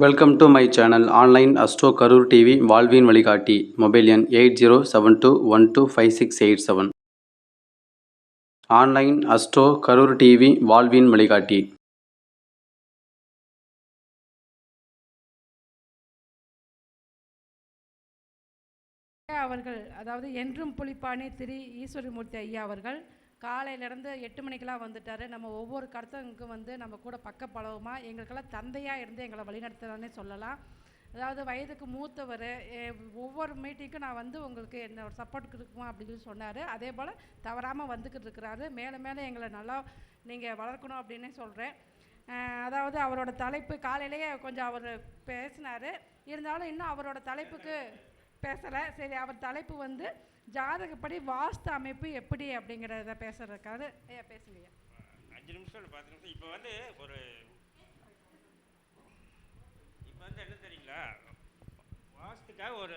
Welcome to my channel online astro Karur TV வாழ்வின் வழிகாட்டி mobile எண் eight zero seven two one two five six eight seven online astro Karur TV வாழ்வின் வழிகாட்டி அவர்கள் அதாவது என்றும் புளிப்பானே திரு ஈஸ்வரமூர்த்தி ஐயா அவர்கள் காலையிலேருந்து எட்டு மணிக்கெல்லாம் வந்துட்டார். நம்ம ஒவ்வொரு கடத்தங்களுக்கும் வந்து நம்ம கூட பக்க பழவுமா எங்களுக்கெல்லாம் தந்தையாக இருந்து எங்களை வழிநடத்துகிறானே சொல்லலாம். அதாவது வயதுக்கு மூத்தவர் ஒவ்வொரு மீட்டிங்க்கும் நான் வந்து உங்களுக்கு என்ன ஒரு சப்போர்ட் கொடுக்குமா அப்படின்னு சொல்லி சொன்னார். அதே போல் தவறாமல் வந்துக்கிட்டு இருக்கிறாரு. மேலே மேலே எங்களை நல்லா நீங்கள் வளர்க்கணும் அப்படின்னே சொல்கிறேன் அதாவது அவரோட தலைப்பு காலையிலேயே கொஞ்சம் அவர் பேசினார். இருந்தாலும் இன்னும் அவரோட தலைப்புக்கு பேசலை. சரி அவர் தலைப்பு வந்து ஜாதகப்படி வாஸ்து அமைப்பு எப்படி அப்படிங்கிறத பேசுறதுக்காக ஐயா பேசுங்க அஞ்சு நிமிஷம் இல்லை பத்து நிமிஷம். இப்போ வந்து ஒரு இப்போ வந்து என்ன தெரியுங்களா? வாஸ்துக்காக ஒரு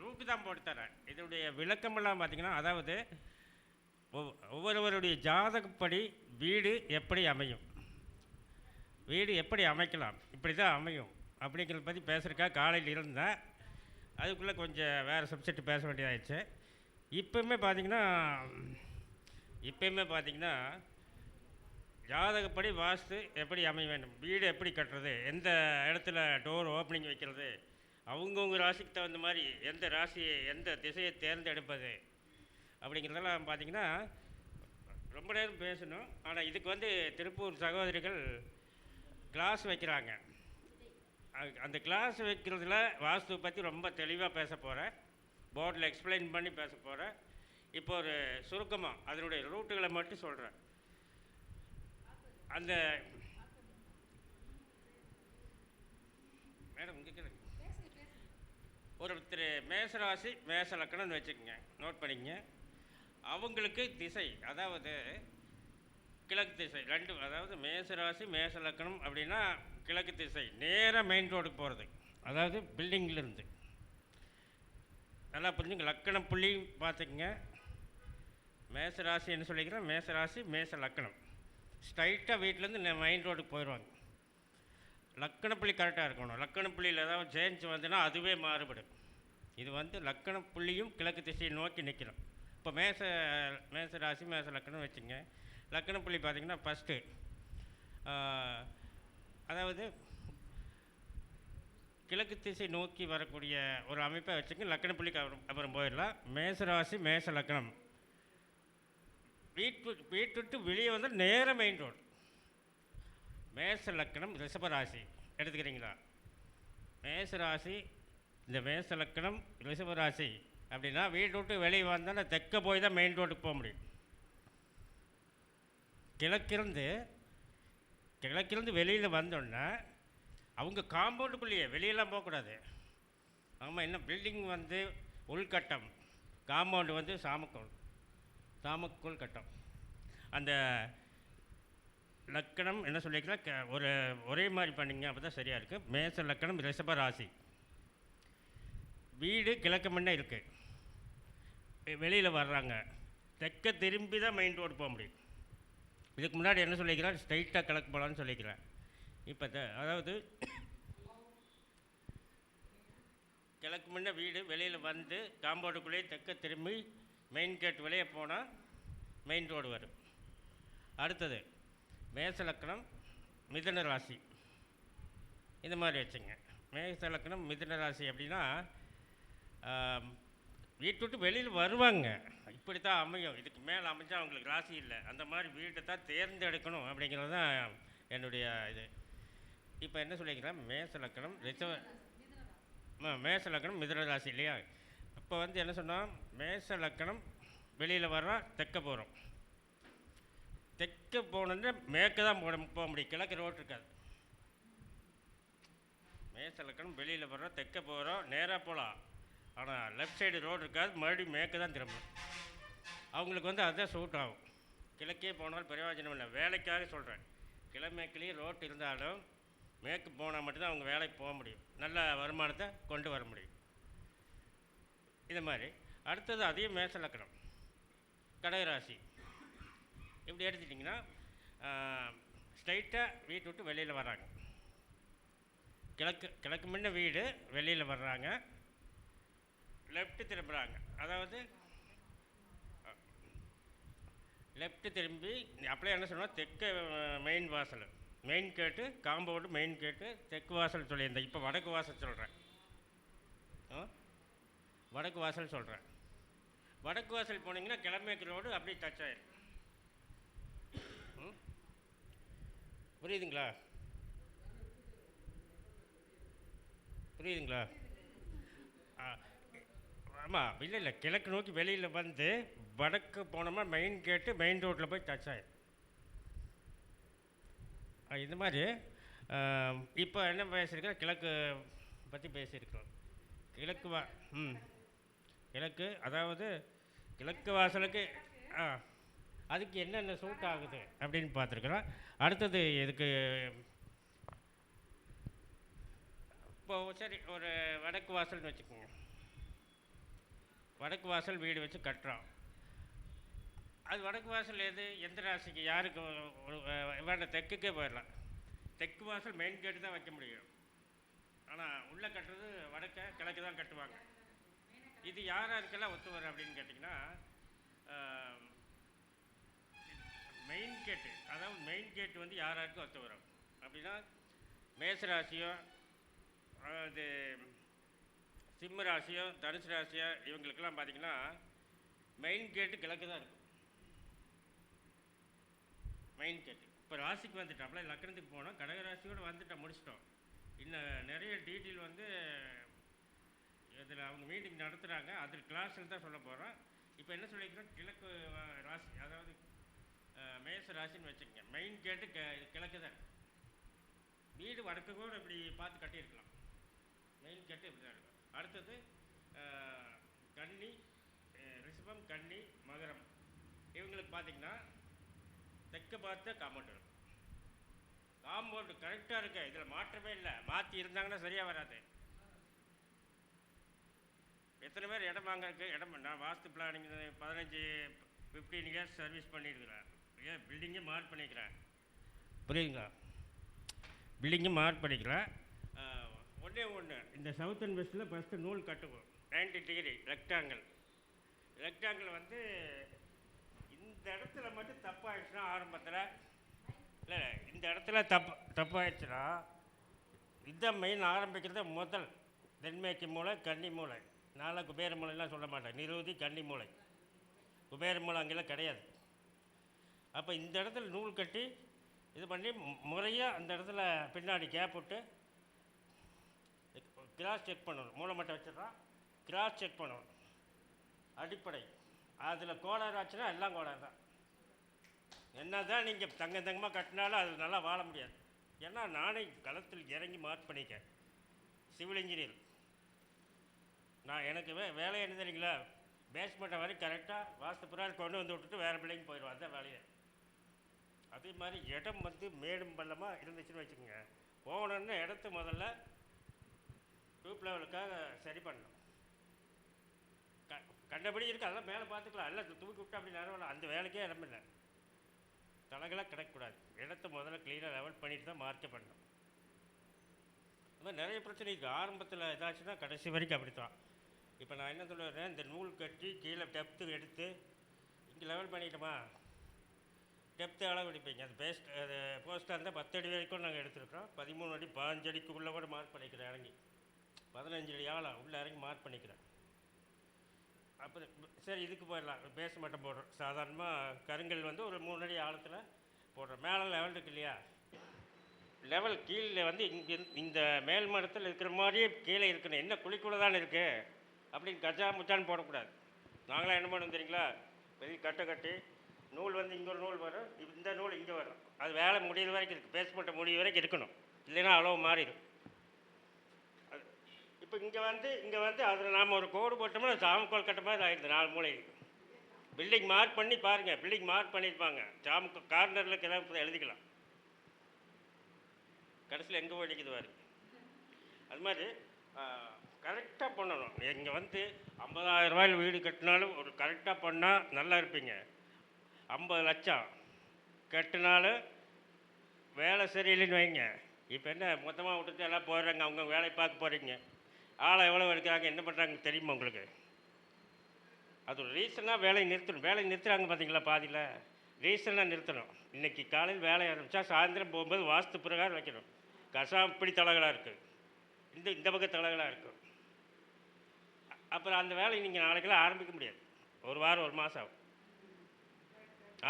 ரூட்டு தான் போட்டு தரேன் இதனுடைய விளக்கமெல்லாம் பார்த்தீங்கன்னா அதாவது ஒவ்வொருவருடைய ஜாதகப்படி வீடு எப்படி அமையும்? வீடு எப்படி அமைக்கலாம்? இப்படி தான் அமையும். அப்படிங்கிறத பற்றி பேசுகிறக்கா காலையில் இருந்தேன். அதுக்குள்ளே கொஞ்சம் வேறு சப்ஜெக்ட் பேச வேண்டியதாகிடுச்சு இப்போயுமே பார்த்தீங்கன்னா இப்போயுமே பார்த்தீங்கன்னா ஜாதகப்படி வாஸ்து எப்படி அமைய வேண்டும் வீடு எப்படி கட்டுறது எந்த இடத்துல டோர் ஓப்பனிங் வைக்கிறது அவங்கவுங்க ராசிக்கு தகுந்த மாதிரி எந்த ராசியை எந்த திசையை தேர்ந்தெடுப்பது அப்படிங்கிறதெல்லாம் பார்த்திங்கன்னா ரொம்ப நேரம் பேசணும். ஆனால் இதுக்கு வந்து திருப்பூர் சகோதரிகள் கிளாஸ் வைக்கிறாங்க. அந்த கிளாஸ் வைக்கிறதுல வாஸ்து பற்றி ரொம்ப தெளிவாக பேச போகிறேன் போர்டில் எக்ஸ்பிளைன் பண்ணி பேச போகிறேன் இப்போ ஒரு சுருக்கமாக அதனுடைய ரூட்டுகளை மட்டும் சொல்கிறேன் அந்த மேடம் இங்கே ஒருத்தர் மேசராசி மேச லக்கணம்னு வச்சுக்கோங்க. நோட் பண்ணிக்கங்க. அவங்களுக்கு திசை அதாவது கிழக்கு திசை ரெண்டு அதாவது மேசராசி மேச லக்கணம் அப்படின்னா கிழக்கு திசை நேராக மெயின் ரோடுக்கு போகிறது அதாவது பில்டிங்லேருந்து நல்லா புரிஞ்சுங்க. லக்கணம் புள்ளி பார்த்துக்குங்க. மேச ராசி என்ன சொல்லிக்கிறேன் மேச ராசி மேச லக்கணம். ஸ்ட்ரைட்டாக வீட்டிலேருந்து மெயின் ரோடுக்கு போயிடுவாங்க லக்கண புள்ளி கரெக்டாக இருக்கணும். லக்கண புள்ளியில் ஏதாவது சேஞ்ச் வந்துன்னா அதுவே மாறுபடும். இது வந்து லக்கண புள்ளியும் கிழக்கு திசையை நோக்கி நிற்கிறோம் இப்போ மேச மேச ராசி மேச லக்கணம் வச்சுங்க லக்கண புள்ளி ஃபஸ்ட்டு அதாவது கிழக்கு திசை நோக்கி வரக்கூடிய ஒரு அமைப்பை வச்சுங்க லக்கண புள்ளிக்கு அப்புறம் போயிடலாம். மேசராசி மேச லக்கணம். வீட்டு வீட்டு விட்டு வெளியே வந்தால் நேர மெயின் ரோடு மேச லக்கணம் ரிஷபராசி எடுத்துக்கிறீங்களா? மேசராசி இந்த மேச லக்கணம் ரிஷபராசி அப்படின்னா வீட்டு விட்டு வெளியே வந்தால் தெற்க போய் தான் மெயின் ரோடுக்கு போக முடியும். கிழக்கிருந்து கிழக்கிருந்து வெளியில் வந்தோன்னே அவங்க காம்பவுண்டுக்குள்ளேயே வெளியெல்லாம் போகக்கூடாது. ஆமாம் என்ன பில்டிங் வந்து உள்கட்டம். காம்பவுண்டு வந்து சாமக்கோள். சாமக்கோள் கட்டம். அந்த லக்கணம் என்ன சொல்லியிருக்கலாம் க- ஒரு ஒரே மாதிரி பண்ணிங்க அப்போ தான் சரியாக இருக்குது மேச லக்கணம் ரிஷப ராசி. வீடு கிழக்கு முன்னே இருக்குது வெளியில் வர்றாங்க. தெற்க திரும்பி தான் மெயின் ரோடு போக முடியும். இதுக்கு முன்னாடி என்ன சொல்லிக்கிறேன் ஸ்ட்ரைட்டாக கிழக்கு போகலான்னு சொல்லிக்கிறேன் இப்போ த- அதாவது கிழக்கு முன்ன வீடு வெளியில் வந்து காம்பவுண்டுக்குள்ளேயே தெற்க திரும்பி மெயின் கேட் வெளியே போனால் மெயின் ரோடு வரும். அடுத்தது மேசலக்கணம் மிதன ராசி. இந்த மாதிரி வச்சுங்க. மேசலக்கணம் மிதன ராசி அப்படின்னா வீட்டு விட்டு வெளியில் வருவாங்க. இப்படி தான் அமையும். இதுக்கு மேலே அமைஞ்சால் அவங்களுக்கு ராசி இல்லை. அந்த மாதிரி வீட்டை தான் தேர்ந்தெடுக்கணும் அப்படிங்கிறது தான் என்னுடைய இது. இப்போ என்ன சொல்லிக்கிறேன் மேச லக்கணம் ரிசவ மேச லக்கணம் மிதுன ராசி இல்லையா? இப்போ வந்து என்ன சொன்னால் மேச லக்கணம் வெளியில் வர்றோம் தெற்க போகிறோம் தெற்க போகணுன்னா மேற்க தான் போட போக முடியும். கிழக்கு ரோட் இருக்காது. மேச லக்கணம் வெளியில் வர்றோம் தெற்க போகிறோம் நேராக போகலாம் ஆனால் லெஃப்ட் சைடு ரோடு இருக்காது மறுபடியும் மேற்க தான் திரும்பணும் அவங்களுக்கு வந்து அதுதான் சூட் ஆகும். கிழக்கே போனாலும் பிரயோஜனம் இல்லை. வேலைக்காக சொல்கிறேன் கிழமேக்கிலேயே ரோட்டு இருந்தாலும் மேற்கு போனால் மட்டும்தான் அவங்க வேலைக்கு போக முடியும். நல்ல வருமானத்தை கொண்டு வர முடியும். இது மாதிரி. அடுத்தது அதையும் மேச லக்கணம் கடகராசி. இப்படி எடுத்துட்டிங்கன்னா ஸ்ட்ரைட்டாக வீட்டை விட்டு வெளியில் வராங்க கிழக்கு கிழக்கு முன்ன வீடு வெளியில் வர்றாங்க. லெஃப்ட்டு திரும்புகிறாங்க அதாவது லெஃப்ட்டு திரும்பி அப்படியே என்ன சொன்னால் தெற்கு மெயின் வாசல். மெயின் கேட்டு காம்பவுண்டு மெயின் கேட்டு தெற்கு வாசல் சொல்லியிருந்தேன் இப்போ வடக்கு வாசல் சொல்கிறேன் வடக்கு வாசல் சொல்கிறேன் வடக்கு வாசல் போனீங்கன்னா கிழமேற்கு ரோடு அப்படியே டச் ஆயிடும் ம்? புரியுதுங்களா? புரியுதுங்களா? ஆமாம் இல்லை இல்லை கிழக்கு நோக்கி வெளியில் வந்து வடக்கு போனோமா மெயின் கேட்டு மெயின் ரோட்டில் போய் டச் ஆயிடும் இந்த மாதிரி இப்போ என்ன பேசியிருக்கோம் கிழக்கு பற்றி பேசியிருக்கிறோம். கிழக்கு வா ம். கிழக்கு அதாவது கிழக்கு வாசலுக்கு ஆ அதுக்கு என்னென்ன சூட் ஆகுது அப்படின்னு பார்த்துருக்குறோம். அடுத்தது இதுக்கு இப்போ சரி ஒரு வடக்கு வாசல்னு வச்சுக்கோங்க. வடக்கு வாசல் வீடு வச்சு கட்டுறோம். அது வடக்கு வாசல் எது எந்த ராசிக்கு யாருக்கு வேண்டாம் தெற்குக்கே போயிடலாம் தெற்கு வாசல் மெயின் கேட்டு தான் வைக்க முடியும். ஆனால் உள்ளே கட்டுறது வடக்க கிழக்கு தான் கட்டுவாங்க. இது யார் யாருக்கெல்லாம் ஒத்து வரும் அப்படின்னு கேட்டிங்கன்னா மெயின் கேட்டு அதாவது மெயின் கேட்டு வந்து யார் யாருக்கும் ஒத்து வரும்? அப்படின்னா மேச ராசியோ அது சிம்ம ராசியோ தனுசு ராசியோ இவங்களுக்கெல்லாம் பார்த்தீங்கன்னா மெயின் கேட்டு கிழக்கு தான் இருக்கும். மெயின் கேட்டு இப்போ ராசிக்கு வந்துட்டோம்ல லக்கணத்துக்கு போனோம். கடகராசியோட வந்துட்டோம் முடிச்சிட்டோம். இன்னும் நிறைய டீட்டெயில் வந்து இதில் அவங்க மீட்டிங் நடத்துகிறாங்க அதில் கிளாஸில் தான் சொல்ல போகிறோம் இப்போ என்ன சொல்லிக்கிறோம் கிழக்கு ராசி அதாவது மேச ராசின்னு வச்சுக்கோங்க. மெயின் கேட்டு க கிழக்கு தான். வீடு வடக்கு கூட இப்படி பார்த்து கட்டியிருக்கலாம். மெயின் கேட்டு இப்படி தான் இருக்கும். அடுத்தது கன்னி ரிஷபம் கன்னி மகரம். இவங்களுக்கு பார்த்தீங்கன்னா தெற்க பார்த்த காம்பவுண்ட் இருக்கும் காம்பவுண்டு கரெக்டாக இருக்கு. இதில் மாற்றமே இல்லை. மாற்றி இருந்தாங்கன்னா சரியாக வராது. எத்தனை பேர் இடம் வாங்கறதுக்கு இடம் நான் வாஸ்து பிளானிங் பதினஞ்சு ஃபிஃப்டீன் இயர்ஸ் சர்வீஸ் பண்ணியிருக்கிறேன். ஏன் பில்டிங்கே மார்க் பண்ணிக்கிறேன். புரியுங்களா பில்டிங்கு மார்க் பண்ணிக்கிறேன். ஒன்றே ஒன்று இந்த சவுத் அண்ட் வெஸ்ட்டில் ஃபஸ்ட்டு நூல் கட்டுவோம். 90 டிகிரி ரெக்டாங்கிள் ரெக்டாங்கிள் வந்து இந்த இடத்துல மட்டும் தப்பாயிடுச்சுன்னா ஆரம்பத்தில் இல்லை இந்த இடத்துல தப்பு தப்பாயிடுச்சுன்னா இதை மெயின் ஆரம்பிக்கிறது முதல் தென்மேற்கு மூளை கன்னி மூளை. நாளை குபேர மூளைலாம் சொல்ல மாட்டேன். நிரூதி கன்னி மூளை. குபேர மூளை அங்கெல்லாம் கிடையாது. அப்போ இந்த இடத்துல நூல் கட்டி இது பண்ணி முறையாக அந்த இடத்துல பின்னாடி கேப் விட்டு கிராஸ் செக் பண்ணணும். மூளை மட்டும் வச்சிடறான் கிராஸ் செக் பண்ணணும். அடிப்படை. அதில் கோளாறு ஆச்சுன்னா எல்லாம் கோளாறு தான். என்ன தான் நீங்கள் தங்க தங்கமாக கட்டினாலும் அது நல்லா வாழ முடியாது. ஏன்னா நானே களத்தில் இறங்கி மார்க் பண்ணிக்கேன் சிவில் இன்ஜினியர் நான் எனக்கு வே வேலை என்ன தெரியுங்களா? பேஸ்மெண்ட்டை வரை கரெக்டாக வாஸ்து புறால் கொண்டு வந்து விட்டுட்டு வேறு பிள்ளைங்க போயிடுவோம் அதுதான் வேலையை. அதே மாதிரி இடம் வந்து மேடும் பள்ளமாக இருந்துச்சுன்னு வச்சுக்கோங்க. போகணுன்னு இடத்த முதல்ல டூப் லெவலுக்காக சரி பண்ணணும். கண்டபடி இருக்குது அதெல்லாம் மேலே பார்த்துக்கலாம். எல்லாம் தூக்கி விட்டு அப்படி நிறவலாம் அந்த வேலைக்கே இடம் இல்லை. தலைகளாக கிடக்கக்கூடாது. இடத்த முதல்ல க்ளீனாக லெவல் பண்ணிட்டு தான் மார்க்கே பண்ணணும். அது மாதிரி நிறைய பிரச்சனை இருக்குது ஆரம்பத்தில் ஏதாச்சுன்னா கடைசி வரைக்கும் அப்படி தான் இப்போ நான் என்ன சொல்லுறேன் இந்த நூல் கட்டி கீழே டெப்த்து எடுத்து இங்கே லெவல் பண்ணிட்டோமா? டெப்த்து அளவு எடுப்பீங்க. அது பேஸ்ட் அது போஸ்ட்டாக இருந்தால் பத்து அடி வரைக்கும் நாங்கள் எடுத்துருக்கோம் பதிமூணு அடி பாஞ்சு கூட மார்க் பண்ணிக்கிறேன் இறங்கி. பதினஞ்சு அடி ஆளாக உள்ளே இறங்கி மார்க் பண்ணிக்கிறேன். அப்புறம் சரி இதுக்கு போயிடலாம். பேச மட்டும் போடுறோம் சாதாரணமாக கருங்கல் வந்து ஒரு மூணு அடி ஆழத்தில் போடுறோம் மேலே லெவல் இருக்கு இல்லையா? லெவல் கீழே வந்து இங்கே இந்த மேல் மரத்தில் இருக்கிற மாதிரியே கீழே இருக்கணும். என்ன குழிக்குள்ளே தானே இருக்குது அப்படின்னு கஜா முச்சான்னு போடக்கூடாது. நாங்களாம் என்ன பண்ணுவோம் தெரியுங்களா? பெரிய கட்டை கட்டி நூல் வந்து இங்கே ஒரு நூல் வரும். இந்த நூல் இங்கே வரும். அது வேலை முடியிற வரைக்கும் இருக்குது பேஸ்மெண்ட்டை முடியிற வரைக்கும் இருக்கணும். இல்லைன்னா அளவு மாறிடும். இப்போ இங்கே வந்து இங்கே வந்து அதில் நாம் ஒரு கோடு போட்டோம்னா சாமுக்கோல் கட்ட மாதிரி ஆயிடுது நாலு மூலைக்கு பில்டிங் மார்க் பண்ணி பாருங்கள் பில்டிங் மார்க் பண்ணியிருப்பாங்க. ஜாம் கார்னரில் கிளம்ப எழுதிக்கலாம். கடைசியில் எங்கே போய் பாரு. அது மாதிரி கரெக்டாக பண்ணணும். இங்கே வந்து ஐம்பதாயிரம் ரூபாயில் வீடு கட்டினாலும் ஒரு கரெக்டாக பண்ணால் நல்லா இருப்பீங்க. ஐம்பது லட்சம் கட்டினாலும் வேலை சரியில்லைன்னு வைங்க. இப்போ என்ன மொத்தமாக விட்டுட்டு எல்லாம் போயிடுறாங்க அவங்க வேலையை பார்க்க போகிறீங்க ஆளை எவ்வளோ எடுக்கிறாங்க என்ன பண்ணுறாங்க தெரியுமா உங்களுக்கு? அது ஒரு ரீசனாக வேலையை நிறுத்தணும். வேலையை நிறுத்துகிறாங்க பார்த்தீங்களா பாதியில்? ரீசனாக நிறுத்தணும். இன்றைக்கி காலையில் வேலையை ஆரம்பித்தா சாயந்தரம் போகும்போது வாஸ்து பிரகாரம் வைக்கணும். கசாம் இப்படி தலைகளாக இருக்குது இந்த இந்த பக்கம் தலைகளாக இருக்கும் அப்புறம் அந்த வேலையை நீங்கள் நாளைக்கெல்லாம் ஆரம்பிக்க முடியாது. ஒரு வாரம் ஒரு மாதம் ஆகும்.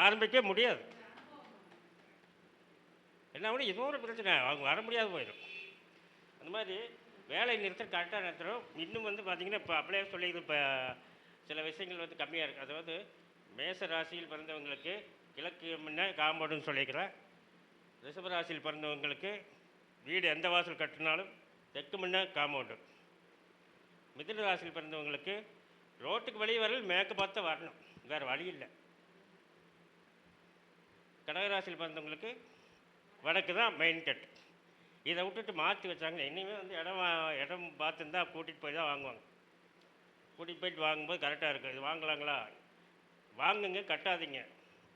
ஆரம்பிக்க முடியாது. என்ன கூட ஏதோ ஒரு பிரச்சனை. அவங்க வர முடியாது போயிடும். அந்த மாதிரி வேலை நிறுத்தம் கரெக்டாக நிறுத்துகிறோம் இன்னும் வந்து பார்த்திங்கன்னா இப்போ அப்படியே சொல்லி இப்போ சில விஷயங்கள் வந்து கம்மியாக இருக்குது அதாவது மேச ராசியில் பிறந்தவங்களுக்கு கிழக்கு முன்ன காம்பவுண்டுன்னு சொல்லிக்கிறேன் ரிஷப ராசியில் பிறந்தவங்களுக்கு வீடு எந்த வாசல் கட்டினாலும் தெற்கு முன்ன காம்பவுண்டு. மிதுன ராசியில் பிறந்தவங்களுக்கு ரோட்டுக்கு வெளியே வரல் மேற்க பார்த்து வரணும். வேறு வழி இல்லை. கடகராசியில் பிறந்தவங்களுக்கு வடக்கு தான் மெயின் கட் இதை விட்டுட்டு மாற்றி வச்சாங்க. இனிமே வந்து இடம் வா- இடம் பார்த்துருந்தா கூட்டிகிட்டு போய் தான் வாங்குவாங்க. கூட்டிகிட்டு போயிட்டு வாங்கும்போது கரெக்டாக இருக்கும். இது வாங்கலாங்களா? வாங்குங்க கட்டாதீங்க.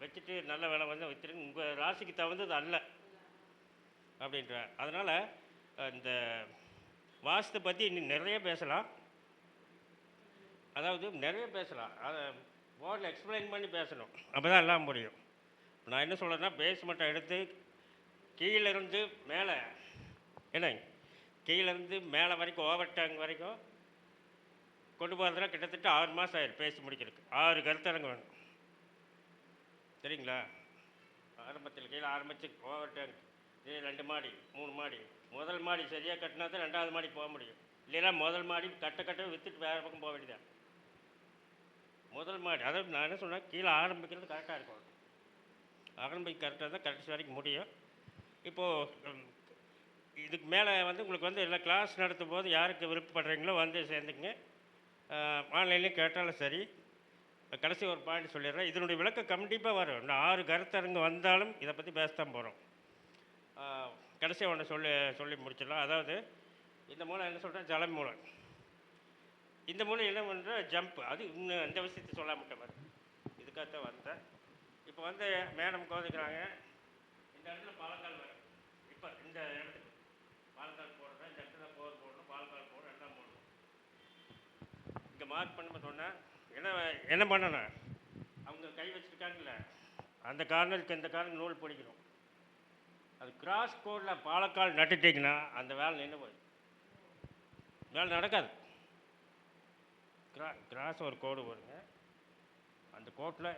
வச்சுட்டு நல்ல விலை வந்து வச்சுருங்க உங்கள் ராசிக்கு தகுந்தது அல்ல அப்படின்ற. அதனால் இந்த வாஸ்து பற்றி இன்னும் நிறைய பேசலாம். அதாவது நிறைய பேசலாம். அதை போர்டில் எக்ஸ்பிளைன் பண்ணி பேசணும். அப்போ தான் எல்லாம் முடியும் நான் என்ன சொல்கிறேன்னா பேஸ்மெண்ட்டை எடுத்து கீழேருந்து மேலே என்னங்க கீழேருந்து மேலே வரைக்கும் ஓவர் டேங்க் வரைக்கும் கொண்டு போகிறதுனா கிட்டத்தட்ட ஆறு மாதம் ஆயிரும் பேசி முடிக்கிறதுக்கு. ஆறு கருத்தரங்கு வேணும். சரிங்களா ஆரம்பத்தில் கீழே ஆரம்பித்து ஓவர் டேங்க் இது ரெண்டு மாடி மூணு மாடி. முதல் மாடி சரியாக கட்டினா தான் ரெண்டாவது மாடி போக முடியும். இல்லைன்னா முதல் மாடி கட்ட கட்ட விற்றுட்டு வேறு பக்கம் போக வேண்டியதான் முதல் மாடி அதாவது நான் என்ன சொன்னேன் கீழே ஆரம்பிக்கிறது கரெக்டாக இருக்கும். ஆரம்பிக்க கரெக்டாக தான் கடைசி வரைக்கும் முடியும். இப்போது இதுக்கு மேலே வந்து உங்களுக்கு வந்து எல்லா கிளாஸ் நடத்தும் போது யாருக்கு விருப்பப்படுறீங்களோ வந்து சேர்ந்துக்குங்க. ஆன்லைன்லேயும் கேட்டாலும் சரி. கடைசி ஒரு பாயிண்ட் சொல்லிடுறேன். இதனுடைய விளக்கம் கண்டிப்பாக வரும். இந்த ஆறு கருத்தரங்கு வந்தாலும் இதை பற்றி பேசத்தான் தான் போகிறோம் கடைசியாக ஒன்று சொல்லி சொல்லி முடிச்சிடலாம். அதாவது இந்த மூலம் என்ன சொல்கிறேன் ஜலம் மூலம். இந்த மூலம் என்ன பண்ணுற ஜம்ப் அது இன்னும் அந்த விஷயத்தை சொல்ல மாட்டேன் இதுக்காகத்தான் வந்தேன். இப்போ வந்து மேடம் கோதிக்கிறாங்க இந்த இடத்துல பழங்கள் வரும். இப்போ இந்த இடத்துக்கு பாலக்கால் போடுறேன் இடத்துல போர் போடணும் பாலக்கால் போடணும் எல்லாம் போடணும் இங்கே மார்க் பண்ண சொன்னேன் என்ன என்ன பண்ணணும்? அவங்க கை வச்சுருக்காங்கல்ல. அந்த கார்னருக்கு இந்த கார்னர் நூல் பிடிக்கணும். அது கிராஸ் கோடில் பாலக்கால் நட்டுட்டிங்கன்னா அந்த வேலை நின்று போய். வேலை நடக்காது. கிரா கிராஸ் ஒரு கோடு வருங்க அந்த கோட்டில்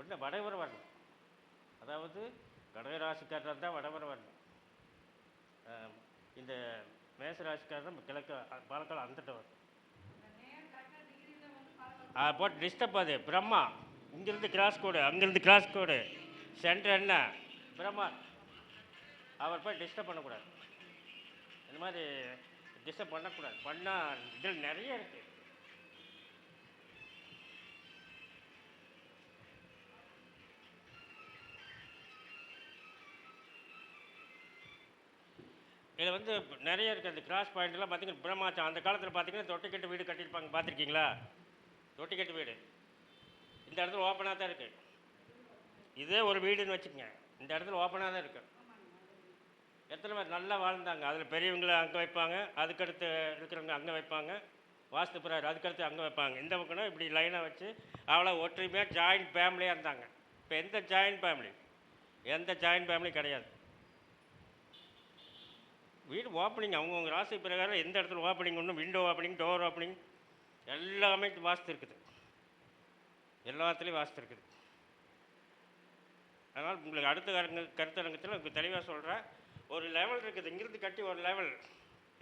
ஒன்று வடவர வரணும். அதாவது கடகராசிக்காரர் தான் வடவர வரணும். இந்த மேசராசிக்காரர் கிழக்கு பாலக்கால் அந்தட்ட வரும் போட்டு டிஸ்டர்ப் அது பிரம்மா இங்கேருந்து கிராஸ் கோடு அங்கேருந்து கிராஸ் கோடு சென்டர் என்ன? பிரம்மா. அவர் போய் டிஸ்டர்ப் பண்ணக்கூடாது. இந்த மாதிரி டிஸ்டர்ப் பண்ணக்கூடாது. பண்ணால் இதில் நிறைய இருக்குது இதில் வந்து நிறைய இருக்குது. அந்த கிராஸ் பாயிண்ட்லாம் பார்த்தீங்கன்னா பிரம்மாச்சம் அந்த காலத்தில் பார்த்தீங்கன்னா தொட்டிக்கட்டு வீடு கட்டியிருப்பாங்க. பார்த்துருக்கீங்களா? தொட்டிக்கட்டு வீடு. இந்த இடத்துல ஓப்பனாக தான் இருக்குது இதே ஒரு வீடுன்னு வச்சுக்கோங்க. இந்த இடத்துல ஓப்பனாக தான் இருக்குது எத்தனை பேர் நல்லா வாழ்ந்தாங்க. அதில் பெரியவங்களை அங்கே வைப்பாங்க. அதுக்கடுத்து இருக்கிறவங்க அங்கே வைப்பாங்க. வாஸ்து புறார் அதுக்கடுத்து அங்கே வைப்பாங்க. இந்த பக்கம்னா இப்படி லைனாக வச்சு அவ்வளோ ஒற்றுமையாக ஜாயிண்ட் ஃபேமிலியாக இருந்தாங்க. இப்போ எந்த ஜாயிண்ட் ஃபேமிலி எந்த ஜாயிண்ட் ஃபேமிலி கிடையாது. வீடு ஓப்பனிங் அவங்கவுங்க ராசி பிரகாரம் எந்த இடத்துல ஓப்பனிங் ஒன்றும் விண்டோ ஓப்பனிங் டோர் ஓப்பனிங் எல்லாமே வாஸ்து இருக்குது எல்லாத்துலேயும் வாஸ்து இருக்குது அதனால் உங்களுக்கு அடுத்த கருங்க கருத்தரங்கத்தில் உங்களுக்கு தெளிவாக சொல்கிறேன் ஒரு லெவல் இருக்குது இங்கிருந்து கட்டி ஒரு லெவல்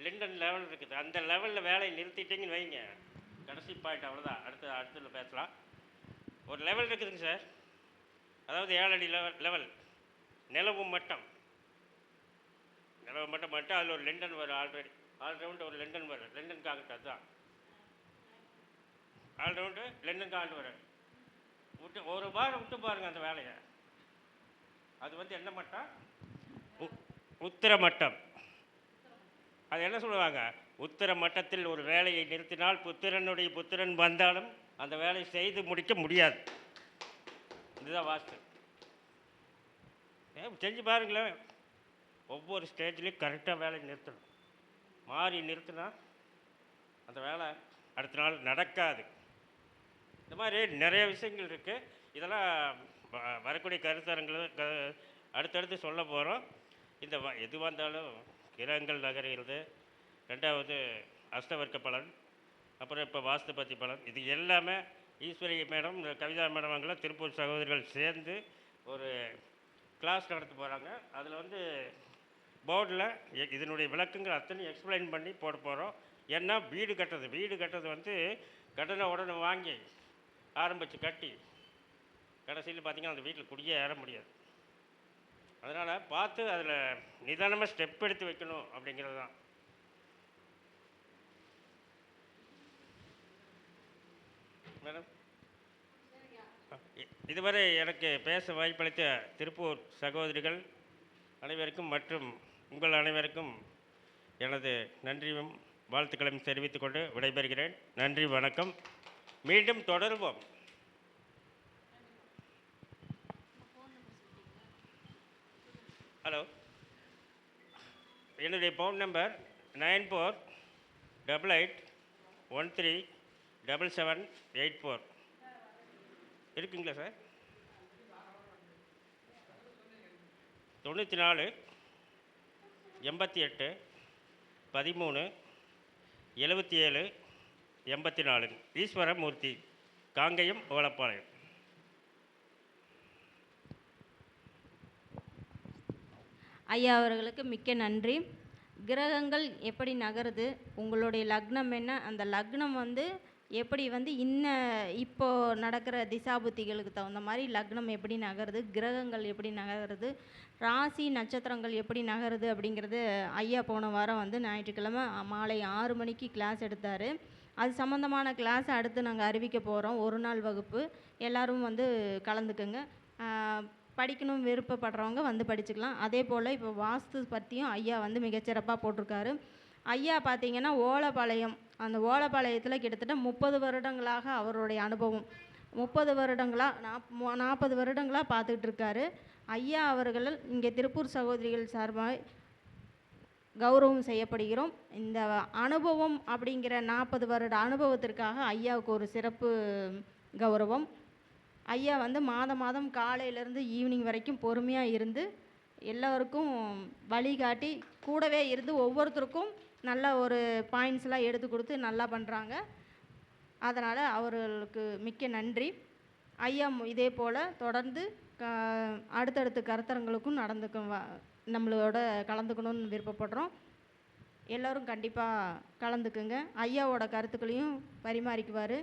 லிண்டன் லெவல் இருக்குது. அந்த லெவலில் வேலையை நிறுத்திட்டீங்கன்னு வைங்க. கடைசி பாயிண்ட் அவ்வளோதான் அடுத்த அடுத்ததில் பேசலாம். ஒரு லெவல் இருக்குதுங்க சார். அதாவது ஏழடி லெவல் லெவல் நிலவும் மட்டம். நிலவு மட்டம் மட்டும் அதில் ஒரு லெண்டன் வரும் ஆல்ரெடி ஆல்ரவுண்டு ஒரு லண்டன் வரும். லண்டன் காங்கிட்டு அதுதான். ஆல்ரவுண்டு லண்டன் காங்கிட்டு வரும். விட்டு ஒரு வாரம் விட்டு பாருங்கள் அந்த வேலையை. அது வந்து என்ன மட்டம்? உ- உத்திர மட்டம். அது என்ன சொல்லுவாங்க? உத்திர மட்டத்தில் ஒரு வேலையை நிறுத்தினால் புத்திரனுடைய புத்திரன் வந்தாலும் அந்த வேலையை செய்து முடிக்க முடியாது. இதுதான் வாஸ்து. ஏ, செஞ்சு பாருங்களேன். ஒவ்வொரு ஸ்டேஜ்லேயும் கரெக்டாக வேலையை நிறுத்தணும். மாறி நிறுத்தினா அந்த வேலை அடுத்த நாள் நடக்காது. இந்த மாதிரி நிறைய விஷயங்கள் இருக்குது இதெல்லாம் வ- வரக்கூடிய கருத்தரங்களை க அடுத்தடுத்து சொல்ல போகிறோம் இந்த வ- எது வந்தாலும் கிரகங்கள் நகர்கிறது. ரெண்டாவது அஷ்டவர்க்க பலன் அப்புறம் இப்போ வாஸ்துபதி பலன். இது எல்லாமே ஈஸ்வரி மேடம் கவிதா மேடம் அவங்களாம் திருப்பூர் சகோதரிகள் சேர்ந்து ஒரு கிளாஸ் நடத்த போகிறாங்க அதில் வந்து போர்டில் இதனுடைய விளக்கங்கள் அத்தனையும் எக்ஸ்பிளைன் பண்ணி போட போகிறோம் ஏன்னா வீடு கட்டுறது வீடு கட்டுறது வந்து கடனை உடனே வாங்கி ஆரம்பித்து கட்டி கடைசியில் பார்த்திங்கன்னா அந்த வீட்டில் குடியே ஏற முடியாது. அதனால் பார்த்து அதில் நிதானமாக ஸ்டெப் எடுத்து வைக்கணும் அப்படிங்கிறது தான். மேடம்? இதுவரை எனக்கு பேச வாய்ப்பளித்த திருப்பூர் சகோதரிகள் அனைவருக்கும் மற்றும் உங்கள் அனைவருக்கும் எனது நன்றியும் வாழ்த்துக்களையும் தெரிவித்துக் கொண்டு விடைபெறுகிறேன். நன்றி வணக்கம். மீண்டும் தொடருவோம். ஹலோ. என்னுடைய phone number nine four double eight one three double seven eight four. இருக்குங்களா சார்? தொண்ணூற்றி நாலு எண்பத்தி எட்டு பதிமூணு எழுபத்தி ஏழு எண்பத்தி நாலு. ஈஸ்வரமூர்த்தி காங்கயம் ஓலப்பாளையம். ஐயா அவர்களுக்கு மிக்க நன்றி. கிரகங்கள் எப்படி நகருது? உங்களுடைய லக்னம் என்ன? அந்த லக்னம் வந்து எப்படி வந்து இன்ன இப்போ நடக்கிற திசாபுத்திகளுக்கு தகுந்த மாதிரி லக்னம் எப்படி நகருது கிரகங்கள் எப்படி நகருது ராசி நட்சத்திரங்கள் எப்படி நகருது அப்படிங்கிறது ஐயா போன வாரம் வந்து ஞாயிற்றுக்கிழமை மாலை ஆறு மணிக்கு கிளாஸ் எடுத்தார். அது சம்மந்தமான கிளாஸ் அடுத்து நாங்கள் அறிவிக்க போகிறோம் ஒரு நாள் வகுப்பு. எல்லோரும் வந்து கலந்துக்குங்க. படிக்கணும் விருப்பப்படுறவங்க வந்து படிச்சுக்கலாம். அதே போல் இப்போ வாஸ்து பற்றியும் ஐயா வந்து மிகச்சிறப்பாக போட்டிருக்காரு. ஐயா பார்த்தீங்கன்னா ஓலப்பாளையம் அந்த ஓலப்பாளையத்தில் கிட்டத்தட்ட முப்பது வருடங்களாக அவருடைய அனுபவம். முப்பது வருடங்களாக நாப் நாற்பது வருடங்களாக பார்த்துக்கிட்டு இருக்காரு. ஐயா அவர்கள் இங்கே திருப்பூர் சகோதரிகள் சார்பாக கௌரவம் செய்யப்படுகிறோம். இந்த அனுபவம் அப்படிங்கிற நாற்பது வருட அனுபவத்திற்காக ஐயாவுக்கு ஒரு சிறப்பு கௌரவம். ஐயா வந்து மாதம் மாதம் காலையிலேருந்து ஈவினிங் வரைக்கும் பொறுமையாக இருந்து எல்லோருக்கும் வழிகாட்டி கூடவே இருந்து ஒவ்வொருத்தருக்கும் நல்ல ஒரு பாயிண்ட்ஸ்லாம் எடுத்து கொடுத்து நல்லா பண்ணுறாங்க அதனால் அவர்களுக்கு மிக்க நன்றி. ஐயா இதே போல் தொடர்ந்து க அடுத்தடுத்த கருத்தரங்களுக்கும் நடந்துக்க நம்மளோட கலந்துக்கணும்னு விருப்பப்படுறோம். எல்லோரும் கண்டிப்பாக கலந்துக்குங்க. ஐயாவோட கருத்துக்களையும் பரிமாறிக்குவார்.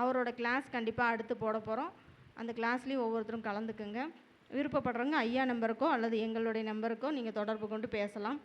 அவரோட கிளாஸ் கண்டிப்பாக அடுத்து போட போகிறோம் அந்த கிளாஸ்லேயும் ஒவ்வொருத்தரும் கலந்துக்குங்க. விருப்பப்படுறவங்க ஐயா நம்பருக்கோ அல்லது எங்களுடைய நம்பருக்கோ நீங்கள் தொடர்பு கொண்டு பேசலாம்.